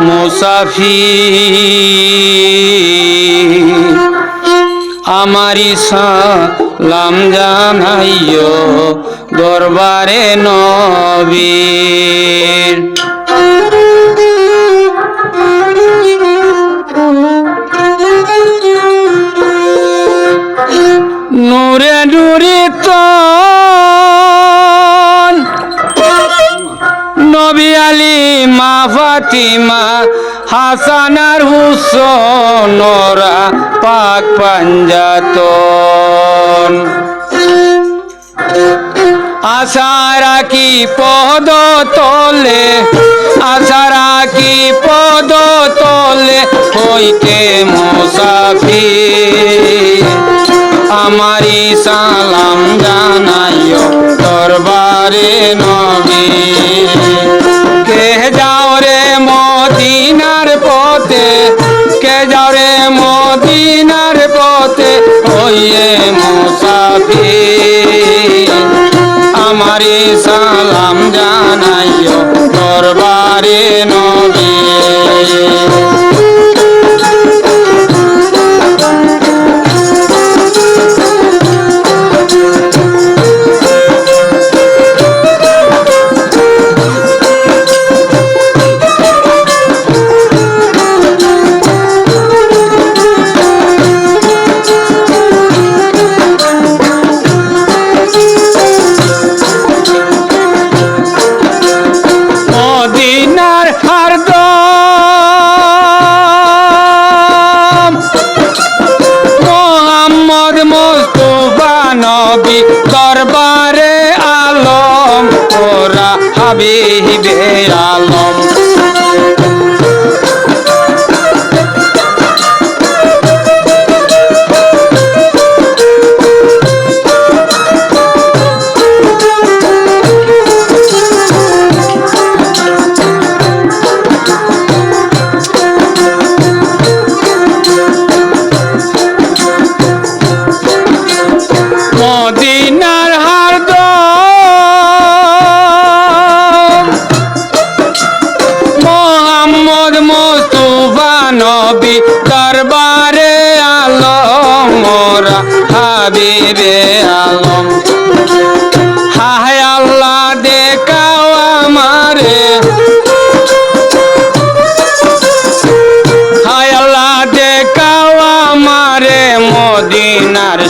মুসাফি আমারি সালাম জানাইও দরবারে নবীর নবী আলী, মা ফাতিমা হাসান আর পাক পাঞ্জাতন। আশারা কি পদ তলে, আশারা কি পদ তলে, হইতে মুসাফি আমারি সালাম মুসাফি আমারি সালাম হাবিবে হাবিবে আলম হায় আল্লাহ দেখাও আমারে। হায় আল্লাহ দেখাও মদিনার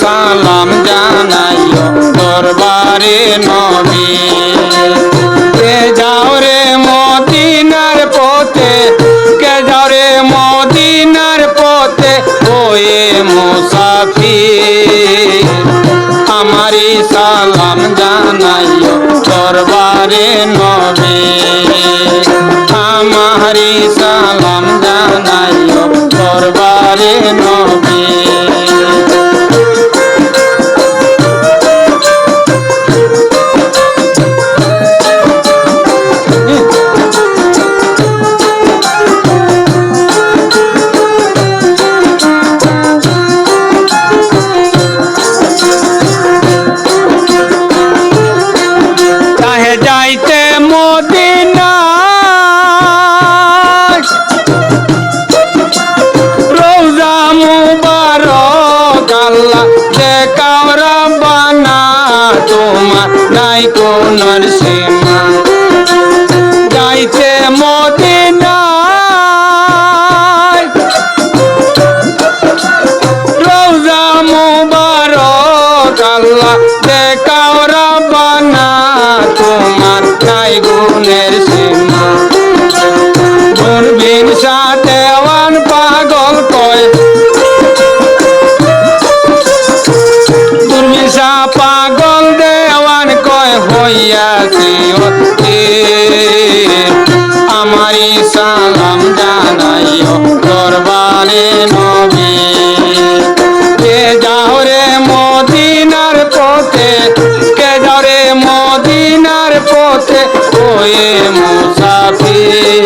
সালাম জানাইও দরবারে নবী। দরবারে নবী কোন সীমা যাইতে মদিনা রোজা মুবারক আল্লাহ দেখাও আমারি সালাম জানাইও দরবারে নবী। কে যাও মদিনার পথে, কে যাও মদিনার পথে ওয়ে মুসাফির।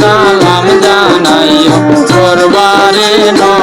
সালাম জানাইও দরবারে নবী।